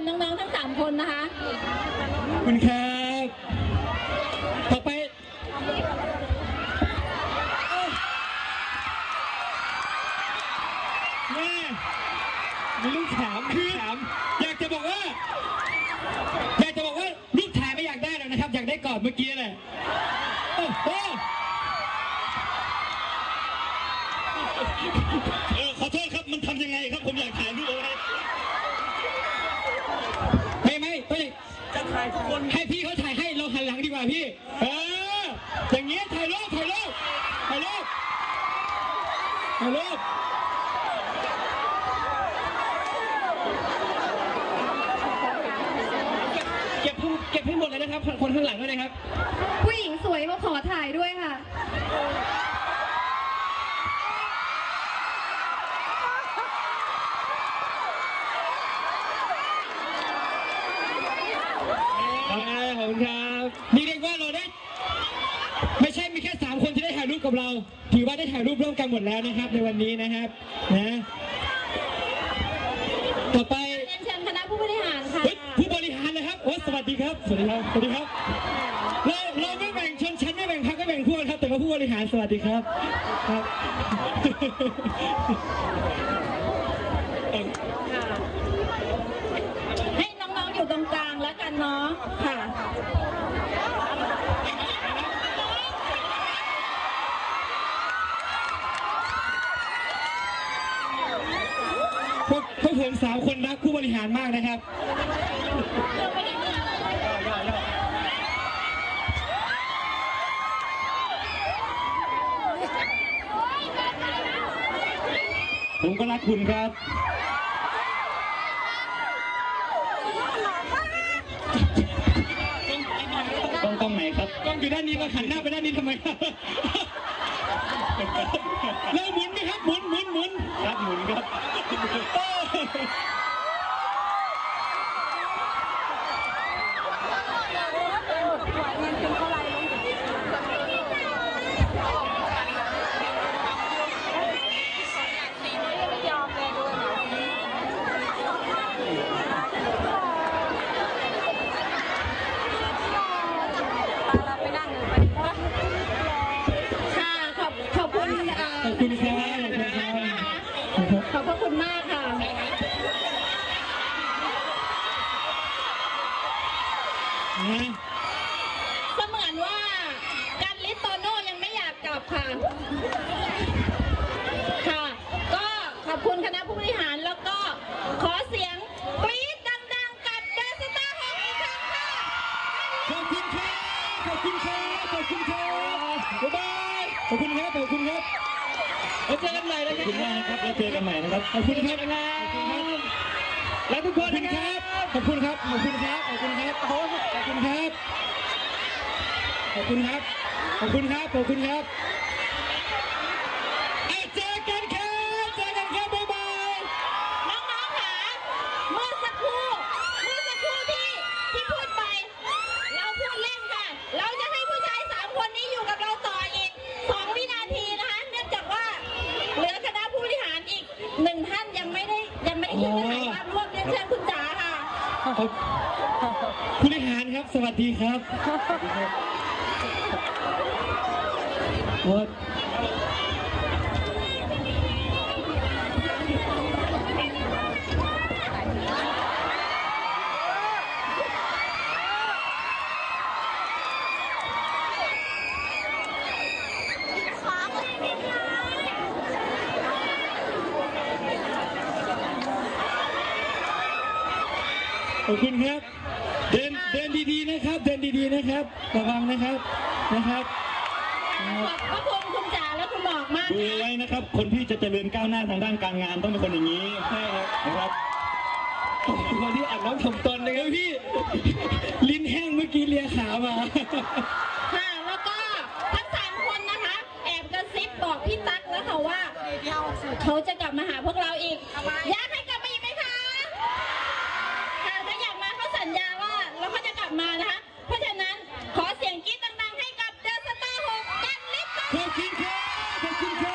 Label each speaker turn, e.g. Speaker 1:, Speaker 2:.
Speaker 1: คุณน้องๆทั้งสามคนนะคะ
Speaker 2: ขอบคุณครับ ต่อไปเอ้าแม่มีลูกถามคือถาม อยากจะบอกว่า อยากจะบอกว่าลูกถ่ายไม่อยากได้หรอกนะครับ อยากได้กอดเมื่อกี้แหละโอ้โห
Speaker 3: เออขอโทษครับมันทำยังไงครับ ผมอยากถ่ายรูปเอาไว้
Speaker 2: ไม่ไม่ไม่จะถ่าย ทุกคนให้พี่เขาถ่ายให้เราหันหลังดีกว่าพี่ เออ อย่างเงี้ยถ่ายรูปถ่ายรูปถ่ายรูปถ่ายรูปเก็บเก็บให้หมดเลยนะครับคนข้างหลังด้วยนะครับ
Speaker 1: ผู้หญิงสวยมาขอถ่ายด้วยค่ะ
Speaker 2: ครับ ขอบคุณครับนี่เรียกว่าเราได้ ไม่ใช่มีแค่สามคนที่ได้ถ่ายรูปกับเรา ถือว่าได้ถ่ายรูปร่วมกันหมดแล้วนะครับ ในวันนี้นะครับ นะ ต่อไป
Speaker 1: เรียนเชิญคณะผู้บริหารค่ะ
Speaker 2: เฮ้ยผู้บริหารนะครับโอ้สวัสดีครับ สวัสดีครับ สวัสดีครับ เราเราไม่แบ่งชนชั้นไม่แบ่งพรรคไม่แบ่งพวกครับ แต่ว่าผู้บริหารสวัสดีครับ ครับ
Speaker 1: ให้น้องๆอยู่ตรงกลาง แล้วกันเนาะค่ะ
Speaker 2: พวกพวกผมสามคนรักผู้บริหารมากนะครับ
Speaker 3: ผมก็รักคุณครับ กล้องกล้องไหนครับ
Speaker 2: กล้องอยู่ด้านนี้ก็หันหน้าไปด้านนี้ทำไมครับเราหมุนไหมครับหมุนหมุนหมุน
Speaker 3: ครับหมุนครับ
Speaker 1: เสมือนว่าการลิสโตโน่ยังไม่อยากกลับค่ะ ค่ะ ก็ขอบคุณคณะผู้บริหารแล้วก็ขอเสียงกรี๊ดดังๆ กับเดสตาร์ฮองอีกครั้งค่ะ
Speaker 2: ขอบคุณครับขอบคุณครับขอบคุณครับบ๊ายบายขอบคุณครับขอบคุณครับแล้วเจอกันใหม่นะ
Speaker 3: ข
Speaker 2: ค
Speaker 3: อบคุณมากนะครับแล้วเจอกันใหม่นะครับ
Speaker 2: ขอบคุณครับนะครับและทุกคนนะครับ ขอบคุณครับ ขอบคุณครับ ขอบคุณครับขอบคุณครับ ขอบคุณครับ ขอบคุณครับ ขอบคุณครับเอาเจอกันครับเจอกันครับบ๊ายบาย
Speaker 1: น้องๆค่ะเมื่อสักครู่เมื่อสักครู่ที่ที่พูดไป เราพูดเล่นค่ะ เราจะให้ผู้ชายสามคนนี้อยู่กับเราต่ออีกสองวินาทีนะคะ เนื่องจากว่าเหลือคณะผู้บริหารอีกหนึ่งท่านยังไม่ได้ยังไม่ได้ขึ้นไปถ่ายภาพร่วมเรียนเชิญคุณจ๋าค่ะ
Speaker 2: ขอบ ผู้บริหารครับ สวัสดีครับวั อบคุณครับ เดินเดินดีๆนะครับ เดินดีๆนะครับ ระวังนะครับนะครับ
Speaker 1: ขอบพระคุณคุณจ๋าและคุณหมอกมาก
Speaker 3: ดู
Speaker 1: ค่ะ
Speaker 3: ไว้นะครับ คนที่จะเจริญก้าวหน้าทางด้านการงานต้องเป็นคนอย่างนี้
Speaker 2: ใช่ครับ
Speaker 3: นะครับ
Speaker 2: คนที่อ่านน้ำถ่อมตนนะครับพี่ ลิ้นแห้งเมื่อกี้เลียขามา
Speaker 1: ค่ะแล้วก็ทั้งสามคนนะคะ แอบกระซิบบอกพี่ตั๊กแล้วค่ะว่า เขาจะกลับมาหาพวกเราอีก กัน